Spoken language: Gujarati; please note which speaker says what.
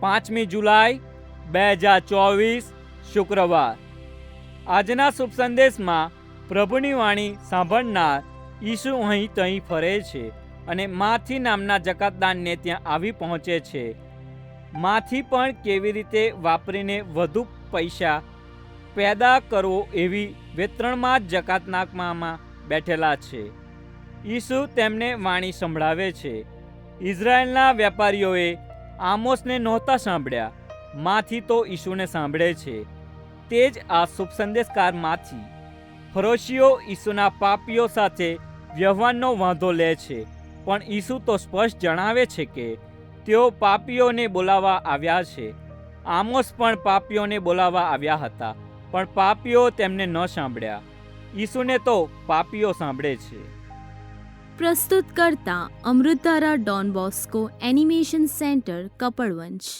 Speaker 1: પાંચમી જુલાઈ, બે હજાર ચોવીસ, શુક્રવાર. આજના શુભ સંદેશમાં પ્રભુની વાણી સાંભળનાર ઈસુ અહીં તહીં ફરે છે અને માથી નામના જકાતદાનને ત્યાં આવી પહોંચે છે. માથી પણ કેવી રીતે વાપરીને વધુ પૈસા પેદા કરવો એવી વેતરણમાં જ જકાતનાકમાં બેઠેલા છે. ઈસુ તેમને વાણી સંભળાવે છે. ઇઝરાયલના વેપારીઓએ આમોસને નહોતા સાંભળ્યા. માથી તો ઈસુને સાંભળે છે. તે જ આ શુભ સંદેશકારમાંથી ફરોશીઓ ઈસુના પાપીઓ સાથે વ્યવહારનો વાંધો લે છે. પણ ઈસુ તો સ્પષ્ટ જણાવે છે કે તેઓ પાપીઓને બોલાવવા આવ્યા છે. આમોસ પણ પાપીઓને બોલાવવા આવ્યા હતા, પણ પાપીઓ તેમને ન સાંભળ્યા. ઈસુને તો પાપીઓ સાંભળે છે.
Speaker 2: પ્રસ્તુત કરતા અમૃતારા Don Bosco animation centre Kapadvanj